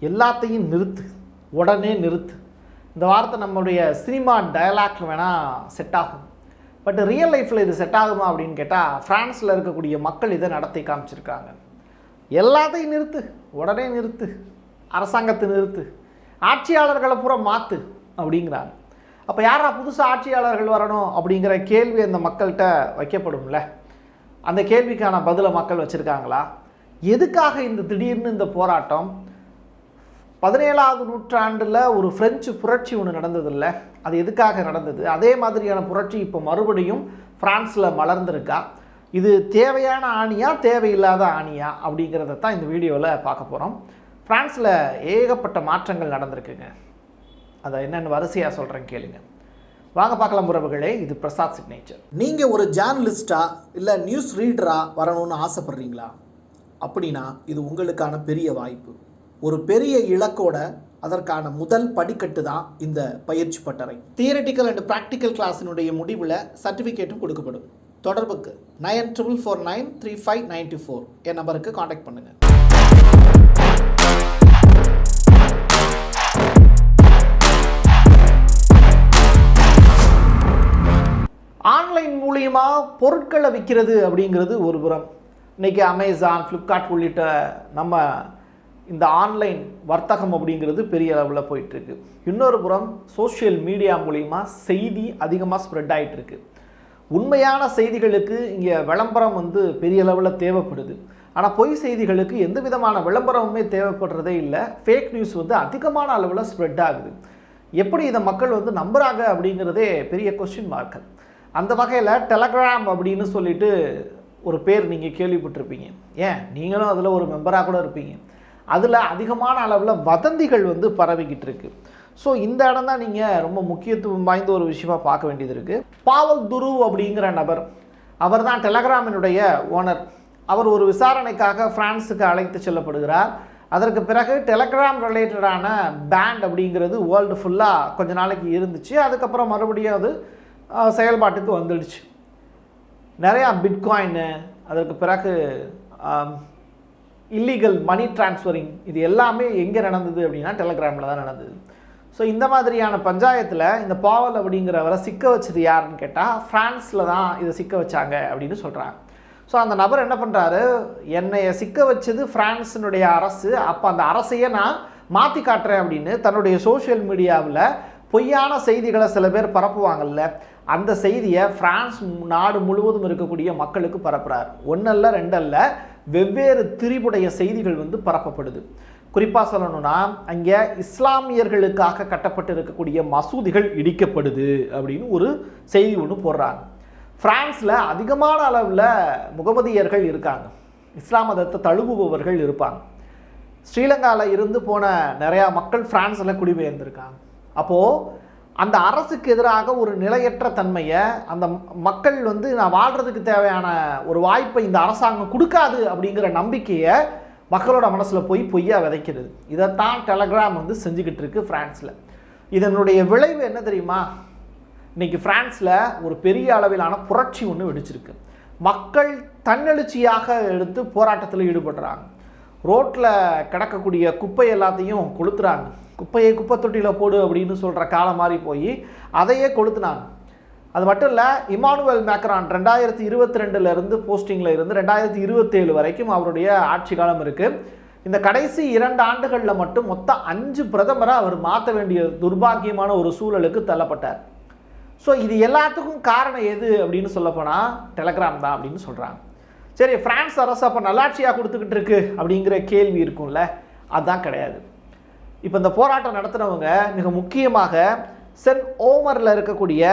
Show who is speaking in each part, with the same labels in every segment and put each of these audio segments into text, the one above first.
Speaker 1: எல்லாத்தையும் நிறுத்து. உடனே நிறுத்து. இந்த வார்த்தை நம்மளுடைய சினிமா டயலாக்ல வேணால் செட் ஆகும். பட் ரியல் லைஃப்பில் இது செட் ஆகுமா அப்படின்னு கேட்டால் ஃப்ரான்ஸில் இருக்கக்கூடிய மக்கள் இதை நடத்தி காமிச்சிருக்காங்க. எல்லாத்தையும் நிறுத்து. உடனே நிறுத்து. அரசாங்கத்தை நிறுத்து. ஆட்சியாளர்களை பூரா மாற்று அப்படிங்கிறாங்க. அப்போ யாரா புதுசாக ஆட்சியாளர்கள் வரணும் அப்படிங்கிற கேள்வி அந்த மக்கள்கிட்ட வைக்கப்படும்ல அந்த கேள்விக்கான பதிலை மக்கள் வச்சுருக்காங்களா? எதுக்காக இந்த திடீர்னு இந்த போராட்டம்? பதினேழாவது நூற்றாண்டில் ஒரு பிரெஞ்சு புரட்சி ஒன்று நடந்ததில்ல. அது எதுக்காக நடந்தது? அதே மாதிரியான புரட்சி இப்போ மறுபடியும் ஃப்ரான்ஸில் மலர்ந்திருக்கா. இது தேவையான ஆணியா தேவையில்லாத ஆணியா அப்படிங்கிறத தான் இந்த வீடியோவில் பார்க்க போகிறோம் ஃப்ரான்ஸில் ஏகப்பட்ட மாற்றங்கள் நடந்திருக்குங்க. அதை என்னென்னு வரிசையாக சொல்கிறேன் கேளுங்க. வாங்க பார்க்கலாம் உறவுகளே இது பிரசாத் சிக்னேச்சர் நீங்கள் ஒரு ஜேர்னலிஸ்டாக இல்லை நியூஸ் ரீடராக வரணும்னு ஆசைப்பட்றீங்களா? அப்படின்னா இது உங்களுக்கான பெரிய வாய்ப்பு. ஒரு பெரிய இலக்கோட அதற்கான முதல் படிக்கட்டு தான் இந்த பயிற்சி பட்டறை. தியரட்டிக்கல் அண்ட் ப்ராக்டிக்கல் கிளாஸினுடைய முடிவில் சர்டிஃபிகேட்டும் கொடுக்கப்படும். தொடர்புக்கு nine triple four nine three five ninety four என் நம்பருக்கு காண்டாக்ட் பண்ணுங்கள் ஆன்லைன் மூலியமா பொருட்களை விற்கிறது அப்படிங்கிறது ஒரு புறம். இன்னைக்கு அமேசான் ஃப்ளிப்கார்ட் உள்ளிட்ட நம்ம இந்த ஆன்லைன் வர்த்தகம் அப்படிங்கிறது பெரிய அளவில் போயிட்டுருக்கு. இன்னொரு புறம் சோஷியல் மீடியா மூலிமா செய்தி அதிகமாக ஸ்ப்ரெட் ஆகிட்டுருக்கு உண்மையான செய்திகளுக்கு இங்கே விளம்பரம் வந்து பெரிய அளவில் தேவைப்படுது. ஆனால் பொய் செய்திகளுக்கு எந்த விதமான விளம்பரமுமே தேவைப்படுறதே இல்லை. ஃபேக் நியூஸ் வந்து அதிகமான அளவில் ஸ்ப்ரெட் ஆகுது. எப்படி இதை மக்கள் வந்து நம்புகிறாங்க அப்படிங்கிறதே பெரிய கொஸ்டின் மார்க்கல் அந்த வகையில் டெலகிராம் அப்படின்னு சொல்லிட்டு ஒரு பேர் நீங்கள் கேள்விப்பட்டிருப்பீங்க. ஏன்? நீங்களும் அதில் ஒரு மெம்பராக கூட இருப்பீங்க. அதில் அதிகமான அளவில் வதந்திகள் வந்து பரவிக்கிட்டு இருக்கு. ஸோ இந்த இடம் தான் நீங்கள் ரொம்ப முக்கியத்துவம் வாய்ந்த ஒரு விஷயமாக பார்க்க வேண்டியது இருக்குது பாவல் துரு அப்படிங்கிற நபர் அவர் தான் டெலகிராமினுடைய ஓனர் அவர் ஒரு விசாரணைக்காக ஃப்ரான்ஸுக்கு அழைத்து செல்லப்படுகிறார். அதற்கு பிறகு டெலகிராம் ரிலேட்டடான பேண்ட் அப்படிங்கிறது வேர்ல்டு ஃபுல்லாக கொஞ்ச நாளைக்கு இருந்துச்சு. அதுக்கப்புறம் மறுபடியும் அது செயல்பாட்டுக்கு வந்துடுச்சு. நிறையா பிட்காயின்னு அதற்கு பிறகு இல்லீகல் மணி டிரான்ஸ்ஃபரிங் இது எல்லாமே எங்கே நடந்தது அப்படின்னா டெலகிராமில் தான் நடந்தது. ஸோ இந்த மாதிரியான பஞ்சாயத்தில் இந்த பாவல் அப்படிங்கிறவரை சிக்க வச்சது யாருன்னு கேட்டால் ஃப்ரான்ஸில் தான் இதை சிக்க வச்சாங்க அப்படின்னு சொல்கிறாங்க ஸோ அந்த நபர் என்ன பண்ணுறாரு என்னைய சிக்க வச்சது ஃப்ரான்ஸினுடைய அரசு அப்போ அந்த அரசையே நான் மாற்றி காட்டுறேன் அப்படின்னு தன்னுடைய சோஷியல் மீடியாவில் பொய்யான செய்திகளை சில பேர் பரப்புவாங்கல்ல அந்த செய்தியை பிரான்ஸ் நாடு முழுவதும் இருக்கக்கூடிய மக்களுக்கு பரப்புறார். ஒன்றல்ல ரெண்டல்ல வெவ்வேறு திரிபுடைய செய்திகள் வந்து பரப்பப்படுது. குறிப்பாக சொல்லணும்னா அங்கே இஸ்லாமியர்களுக்காக கட்டப்பட்டு இருக்கக்கூடிய மசூதிகள் இடிக்கப்படுது அப்படின்னு ஒரு செய்தி ஒன்று போடுறாங்க. ஃப்ரான்ஸில் அதிகமான அளவில் முகமதியர்கள் இருக்காங்க. இஸ்லாம் மதத்தை தழுவுபவர்கள் இருப்பாங்க. ஸ்ரீலங்காவில் இருந்து போன நிறையா மக்கள் ஃப்ரான்ஸில் குடிபெயர்ந்திருக்காங்க. அப்போது அந்த அரசுக்கு எதிராக ஒரு நிலையற்ற தன்மையை அந்த மக்கள் வந்து நான் வாழ்கிறதுக்கு தேவையான ஒரு வாய்ப்பை இந்த அரசாங்கம் கொடுக்காது அப்படிங்கிற நம்பிக்கையை மக்களோட மனசில் போய் பொய்யா விதைக்கிறது. இதைத்தான் டெலகிராம் வந்து செஞ்சுக்கிட்டு இருக்கு ஃப்ரான்ஸில் இதனுடைய விளைவு என்ன தெரியுமா? இன்றைக்கி ஃப்ரான்ஸில் ஒரு பெரிய அளவிலான புரட்சி ஒன்று வெடிச்சிருக்கு. மக்கள் தன்னெழுச்சியாக எடுத்து போராட்டத்தில் ஈடுபடுறாங்க. ரோட்டில் கிடக்கக்கூடிய குப்பை எல்லாத்தையும் கொளுத்துறாங்க. குப்பையை குப்பை தொட்டியில் போடு அப்படின்னு சொல்கிற காலம் மாறி போய் அதையே கொளுத்துனாங்க. அது மட்டும் இல்லை இமானுவல் மேக்ரான் ரெண்டாயிரத்தி இருபத்தி ரெண்டுலேருந்து போஸ்டிங்கில் இருந்து ரெண்டாயிரத்தி இருபத்தேழு வரைக்கும் அவருடைய ஆட்சி காலம் இருக்குது இந்த கடைசி இரண்டு ஆண்டுகளில் மட்டும் மொத்தம் அஞ்சு பிரதமரை அவர் மாற்ற வேண்டிய துர்பாக்கியமான ஒரு சூழலுக்கு தள்ளப்பட்டார். ஸோ இது எல்லாத்துக்கும் காரணம் எது அப்படின்னு சொல்லப்போனால் டெலகிராம் தான் அப்படின்னு சொல்கிறாங்க சரி பிரான்ஸ் அரசு அப்போ நல்லாட்சியாக கொடுத்துக்கிட்டு இருக்கு அப்படிங்கிற கேள்வி இருக்கும்ல அதுதான் கிடையாது. இப்போ இந்த போராட்டம் நடத்துனவங்க மிக முக்கியமாக சென்ட் ஓமரில் இருக்கக்கூடிய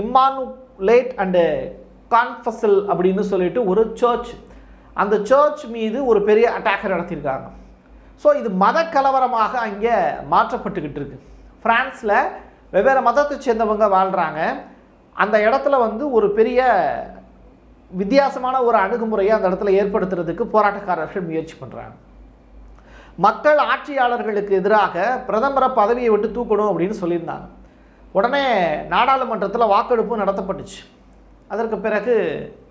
Speaker 1: இம்மானுலேட் அண்டு கான்ஃபசல் அப்படின்னு சொல்லிட்டு ஒரு சர்ச். அந்த சர்ச் மீது ஒரு பெரிய அட்டாக்கை நடத்தியிருக்காங்க. ஸோ இது மத கலவரமாக அங்கே மாற்றப்பட்டுக்கிட்டு இருக்கு. ஃப்ரான்ஸில் வெவ்வேறு மதத்தை சேர்ந்தவங்க வாழ்கிறாங்க அந்த இடத்துல வந்து ஒரு பெரிய வித்தியாசமான ஒரு அணுகுமுறையை அந்த இடத்துல ஏற்படுத்துறதுக்கு போராட்டக்காரர்கள் முயற்சி பண்ணுறாங்க மக்கள் ஆட்சியாளர்களுக்கு எதிராக பிரதமரை பதவியை விட்டு தூக்கணும் அப்படின்னு சொல்லியிருந்தாங்க. உடனே நாடாளுமன்றத்தில் வாக்கெடுப்பு நடத்தப்பட்டுச்சு. அதற்கு பிறகு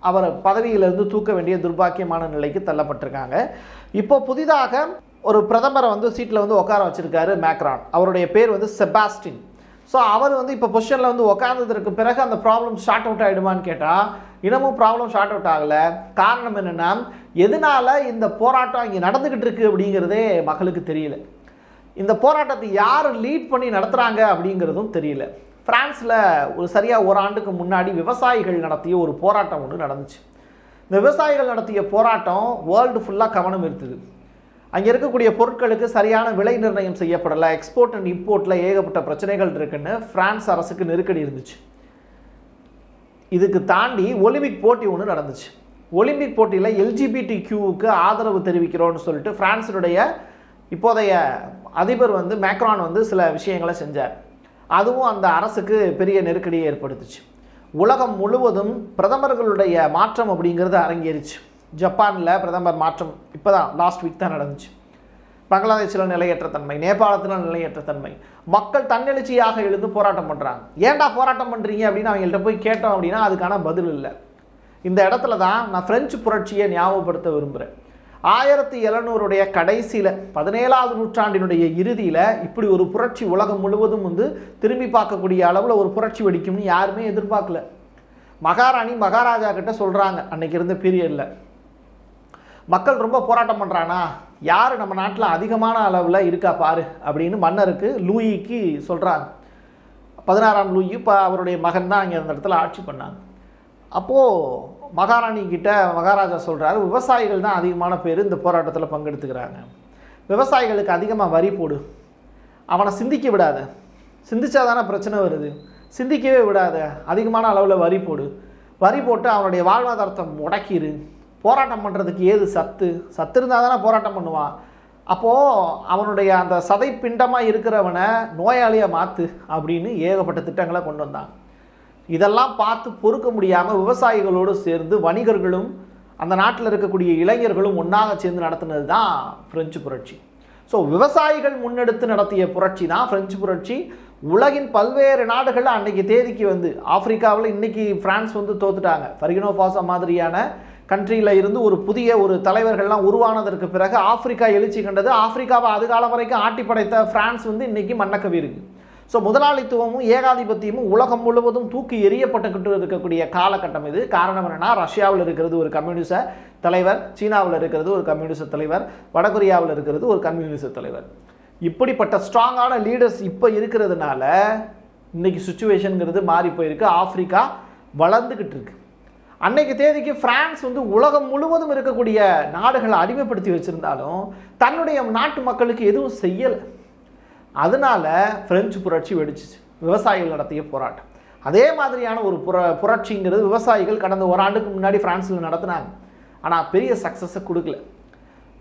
Speaker 1: அவர் பதவியிலிருந்து தூக்க வேண்டிய துர்பாக்கியமான நிலைக்கு தள்ளப்பட்டிருக்காங்க. இப்போ புதிதாக ஒரு பிரதமரை வந்து சீட்டில் வந்து உட்கார வச்சுருக்காரு மேக்ரான். அவருடைய பேர் வந்து செபாஸ்டின். ஸோ அவர் வந்து இப்போ பொசிஷனில் வந்து உட்கார்ந்ததற்கு பிறகு அந்த ப்ராப்ளம் ஷார்ட் அவுட் ஆகிடுமான்னு கேட்டால் இன்னமும் ப்ராப்ளம் ஷார்ட் அவுட் ஆகலை. காரணம் என்னென்னா எதனால இந்த போராட்டம் இங்கே நடந்துக்கிட்டு இருக்குது அப்படிங்கிறதே மக்களுக்கு தெரியல. இந்த போராட்டத்தை யார் லீட் பண்ணி நடத்துகிறாங்க அப்படிங்கிறதும் தெரியல. ஃப்ரான்ஸில் ஒரு சரியாக ஒரு ஆண்டுக்கு முன்னாடி விவசாயிகள் நடத்திய ஒரு போராட்டம் ஒன்று நடந்துச்சு. இந்த விவசாயிகள் நடத்திய போராட்டம் வேர்ல்டு ஃபுல்லாக கவனம் ஈர்த்தது. அங்கே இருக்கக்கூடிய பொருட்களுக்கு சரியான விலை நிர்ணயம் செய்யப்படலை எக்ஸ்போர்ட் அண்ட் இம்போர்ட்டில் ஏகப்பட்ட பிரச்சனைகள் இருக்குன்னு ஃப்ரான்ஸ் அரசுக்கு நெருக்கடி இருந்துச்சு. இதுக்கு தாண்டி ஒலிம்பிக் போட்டி ஒன்று நடந்துச்சு. ஒலிம்பிக் போட்டியில் எல்ஜிபிடி கியூவுக்கு ஆதரவு தெரிவிக்கிறோன்னு சொல்லிட்டு ஃப்ரான்ஸினுடைய இப்போதைய அதிபர் வந்து மேக்ரான் வந்து சில விஷயங்களை செஞ்சார். அதுவும் அந்த அரசுக்கு பெரிய நெருக்கடியை ஏற்படுத்துச்சு. உலகம் முழுவதும் பிரதமர்களுடைய மாற்றம் அப்படிங்கிறது அரங்கேறிச்சு. ஜப்பானில் பிரதமர் மாற்றம் இப்போ தான் லாஸ்ட் வீக் தான் நடந்துச்சு. பங்களாதேஷில் நிலையற்ற தன்மை நேபாளத்தில் நிலையற்ற தன்மை. மக்கள் தன்னெழுச்சியாக எழுந்து போராட்டம் பண்ணுறாங்க ஏன்டா போராட்டம் பண்ணுறீங்க அப்படின்னு அவங்கள்ட்ட போய் கேட்டோம் அப்படின்னா அதுக்கான பதில் இல்லை. இந்த இடத்துல தான் நான் பிரெஞ்சு புரட்சியை ஞாபகப்படுத்த விரும்புகிறேன் ஆயிரத்தி எழுநூறுடைய கடைசியில் பதினேழாவது நூற்றாண்டினுடைய இறுதியில் இப்படி ஒரு புரட்சி உலகம் முழுவதும் வந்து திரும்பி பார்க்கக்கூடிய அளவில் ஒரு புரட்சி வெடிக்கும்னு யாருமே எதிர்பார்க்கல. மகாராணி மகாராஜா கிட்ட சொல்கிறாங்க அன்னைக்கு இருந்த பீரியடில் மக்கள் ரொம்ப போராட்டம் பண்ணுறானா யார் நம்ம நாட்டில் அதிகமான அளவில் இருக்கா பாரு அப்படின்னு மன்னருக்கு லூயிக்கு சொல்கிறாங்க பதினாறாம் லூயி இப்போ அவருடைய மகன் தான் அங்கே அந்த இடத்துல ஆட்சி பண்ணாங்க. அப்போது மகாராணி கிட்ட மகாராஜா சொல்கிறாரு விவசாயிகள் தான் அதிகமான பேர் இந்த போராட்டத்தில் பங்கெடுத்துக்கிறாங்க. விவசாயிகளுக்கு அதிகமாக வரி போடு. அவனை சிந்திக்க விடாத. சிந்திச்சா தானே பிரச்சனை வருது. சிந்திக்கவே விடாத. அதிகமான அளவில் வரி போடு. வரி போட்டு அவனுடைய வாழ்வாதாரத்தை முடக்கிடு போராட்டம் பண்ணுறதுக்கு ஏது சத்து? சத்து இருந்தால் தானே போராட்டம் பண்ணுவான் அப்போது அவனுடைய அந்த சதை பிண்டமாக இருக்கிறவனை நோயாளியை மாற்று அப்படின்னு ஏகப்பட்ட திட்டங்களை கொண்டு வந்தான். இதெல்லாம் பார்த்து பொறுக்க முடியாமல் விவசாயிகளோடு சேர்ந்து வணிகர்களும் அந்த நாட்டில் இருக்கக்கூடிய இளைஞர்களும் ஒன்றாக சேர்ந்து நடத்தினது தான் பிரெஞ்சு புரட்சி. ஸோ விவசாயிகள் முன்னெடுத்து நடத்திய புரட்சி தான் பிரெஞ்சு புரட்சி. உலகின் பல்வேறு நாடுகள் அன்னைக்கு தேதிக்கு வந்து ஆப்பிரிக்காவில் இன்றைக்கி ஃப்ரான்ஸ் வந்து தோத்துட்டாங்க. ஃபர்கினோ ஃபாசோ மாதிரியான கண்ட்ரியில் இருந்து ஒரு புதிய ஒரு தலைவர்கள்லாம் உருவானதற்கு பிறகு ஆப்பிரிக்கா எழுச்சி கண்டது. ஆப்பிரிக்காவை அது காலம் வரைக்கும் ஆட்டி படைத்த ஃப்ரான்ஸ் வந்து இன்றைக்கி மன்னக்கவி இருக்குது ஸோ முதலாளித்துவமும் ஏகாதிபத்தியமும் உலகம் முழுவதும் தூக்கி எரியப்பட்டுக்கிட்டு இருக்கக்கூடிய காலகட்டம் இது. காரணம் என்னென்னா ரஷ்யாவில் இருக்கிறது ஒரு கம்யூனிச தலைவர் சீனாவில் இருக்கிறது ஒரு கம்யூனிச தலைவர் வடகொரியாவில் இருக்கிறது ஒரு கம்யூனிச தலைவர். இப்படிப்பட்ட ஸ்ட்ராங்கான லீடர்ஸ் இப்போ இருக்கிறதுனால இன்றைக்கி சுச்சுவேஷனுங்கிறது மாறி போயிருக்கு. ஆஃப்ரிக்கா வளர்ந்துக்கிட்டு இருக்கு. அன்னைக்கு தேதிக்கு பிரான்ஸ் வந்து உலகம் முழுவதும் இருக்கக்கூடிய நாடுகளை அடிமைப்படுத்தி வச்சுருந்தாலும் தன்னுடைய நாட்டு மக்களுக்கு எதுவும் செய்யலை. அதனால பிரெஞ்சு புரட்சி வெடிச்சிச்சு. விவசாயிகள் நடத்திய போராட்டம். அதே மாதிரியான ஒரு புர புரட்சிங்கிறது விவசாயிகள் கடந்த ஒரு ஆண்டுக்கு முன்னாடி ஃப்ரான்ஸில் நடத்தினாங்க. ஆனால் பெரிய சக்ஸஸை கொடுக்கல.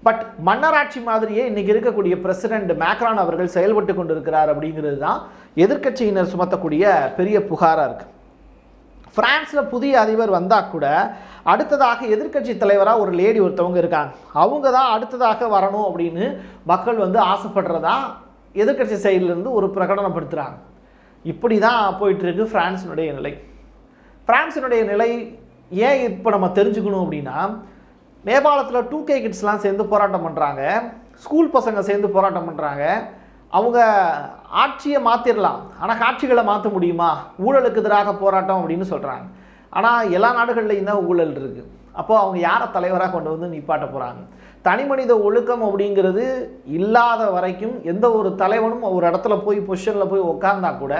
Speaker 1: பட் மன்னராட்சி மாதிரியே இன்றைக்கி இருக்கக்கூடிய பிரசிடெண்ட் மேக்ரான் அவர்கள் செயல்பட்டு கொண்டிருக்கிறார் அப்படிங்கிறது தான் எதிர்க்கட்சியினர் சுமத்தக்கூடிய பெரிய புகாராக இருக்குது ஃப்ரான்ஸில் புதிய அதிபர் வந்தால் கூட அடுத்ததாக எதிர்க்கட்சி தலைவராக ஒரு லேடி ஒருத்தவங்க இருக்காங்க. அவங்க தான் அடுத்ததாக வரணும் அப்படின்னு மக்கள் வந்து ஆசைப்படுறதா எதிர்க்கட்சி சைட்லேருந்து ஒரு பிரகடனப்படுத்துகிறாங்க இப்படி தான் போயிட்டுருக்கு ஃப்ரான்ஸினுடைய நிலை. ஃப்ரான்ஸினுடைய நிலை ஏன் இப்போ நம்ம தெரிஞ்சுக்கணும் அப்படின்னா நேபாளத்தில் டூ கே கிட்ஸ்லாம் சேர்ந்து போராட்டம் பண்ணுறாங்க ஸ்கூல் பசங்க சேர்ந்து போராட்டம் பண்ணுறாங்க அவங்க ஆட்சியை மாற்றிடலாம் ஆனால் காட்சிகளை மாற்ற முடியுமா? ஊழலுக்கு எதிராக போராட்டம் அப்படின்னு சொல்கிறாங்க ஆனால் எல்லா நாடுகள்லையும் தான் ஊழல் இருக்குது அப்போது அவங்க யாரை தலைவராக கொண்டு வந்து நிப்பாட்ட போகிறாங்க தனிமனித ஒழுக்கம் அப்படிங்கிறது இல்லாத வரைக்கும் எந்த ஒரு தலைவனும் ஒரு இடத்துல போய் பொசிஷனில் போய் உட்கார்ந்தா கூட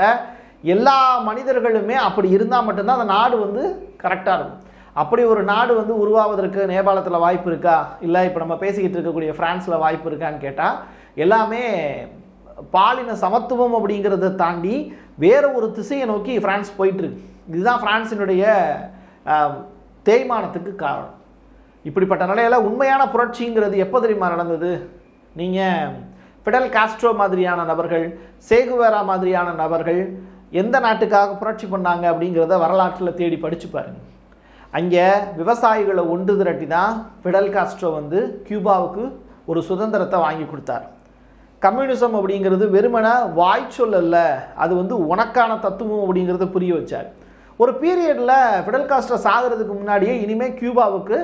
Speaker 1: எல்லா மனிதர்களுமே அப்படி இருந்தால் மட்டும்தான் அந்த நாடு வந்து கரெக்டாக இருக்கும். அப்படி ஒரு நாடு வந்து உருவாவதற்கு நேபாளத்தில் வாய்ப்பு இருக்கா? இல்லை இப்போ நம்ம பேசிக்கிட்டு இருக்கக்கூடிய ஃப்ரான்ஸில் வாய்ப்பு இருக்கான்னு கேட்டால் எல்லாமே பாலின சமத்துவம் அப்படிங்கிறத தாண்டி வேறு ஒரு திசையை நோக்கி ஃப்ரான்ஸ் போயிட்டுருக்கு இதுதான் ஃப்ரான்ஸினுடைய தேய்மானத்துக்கு காரணம். இப்படிப்பட்ட நிலையில் உண்மையான புரட்சிங்கிறது எப்போ தெரியுமா நடந்தது? நீங்கள் ஃபிடல் காஸ்ட்ரோ மாதிரியான நபர்கள் சேகுவேரா மாதிரியான நபர்கள் எந்த நாட்டுக்காக புரட்சி பண்ணாங்க அப்படிங்கிறத வரலாற்றில் தேடி படித்து பாருங்கள் அங்கே விவசாயிகளை ஒன்று திரட்டி தான் ஃபிடல் காஸ்ட்ரோ வந்து கியூபாவுக்கு ஒரு சுதந்திரத்தை வாங்கி கொடுத்தார். கம்யூனிசம் அப்படிங்கிறது வெறுமன வாய்ச்சொல் அல்ல அது வந்து உனக்கான தத்துவம் அப்படிங்கிறத புரிய வச்சார். ஒரு பீரியடில் ஃபிடல் காஸ்ட்ரோ சாகிறதுக்கு முன்னாடியே இனிமேல் கியூபாவுக்கு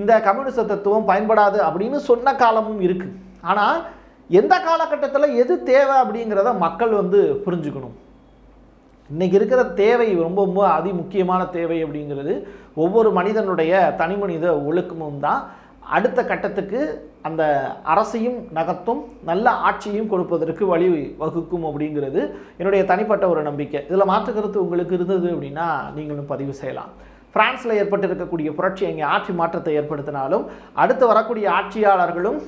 Speaker 1: இந்த கம்யூனிச தத்துவம் பயன்படாது அப்படின்னு சொன்ன காலமும் இருக்குது ஆனால் எந்த காலகட்டத்தில் எது தேவை அப்படிங்கிறத மக்கள் வந்து புரிஞ்சுக்கணும். இன்றைக்கி இருக்கிற தேவை ரொம்ப ரொம்ப அதி முக்கியமான தேவை அப்படிங்கிறது ஒவ்வொரு மனிதனுடைய தனி மனித ஒழுக்கமும் தான். அடுத்த கட்டத்துக்கு அந்த அரசையும் நகர்த்தும் நல்ல ஆட்சியும் கொடுப்பதற்கு வழி வகுக்கும் அப்படிங்கிறது என்னுடைய தனிப்பட்ட ஒரு நம்பிக்கை. இதில் மாற்று உங்களுக்கு இருந்தது அப்படின்னா நீங்களும் பதிவு செய்யலாம். பிரான்ஸில் ஏற்பட்டிருக்கக்கூடிய புரட்சி அங்கே ஆட்சி மாற்றத்தை ஏற்படுத்தினாலும் அடுத்து வரக்கூடிய ஆட்சியாளர்களும்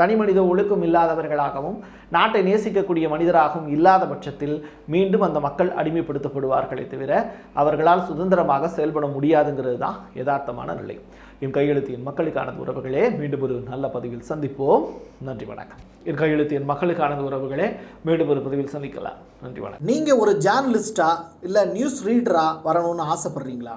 Speaker 1: தனி மனித ஒழுக்கம் இல்லாதவர்களாகவும் நாட்டை நேசிக்கக்கூடிய மனிதராகவும் இல்லாத பட்சத்தில் மீண்டும் அந்த மக்கள் அடிமைப்படுத்தப்படுவார்களே தவிர அவர்களால் சுதந்திரமாக செயல்பட முடியாதுங்கிறது தான் யதார்த்தமான நிலை. என் கையெழுத்து என் மக்களுக்கானது உறவுகளே மீண்டும் ஒரு நல்ல பதிவில் சந்திப்போம். நன்றி வணக்கம். என் கையெழுத்து என் மக்களுக்கானது உறவுகளே மீண்டும் ஒரு பதிவில் சந்திக்கலாம். நன்றி வணக்கம்.
Speaker 2: நீங்கள் ஒரு ஜேர்னலிஸ்டா இல்லை நியூஸ் ரீடரா வரணும்னு ஆசைப்படுறீங்களா?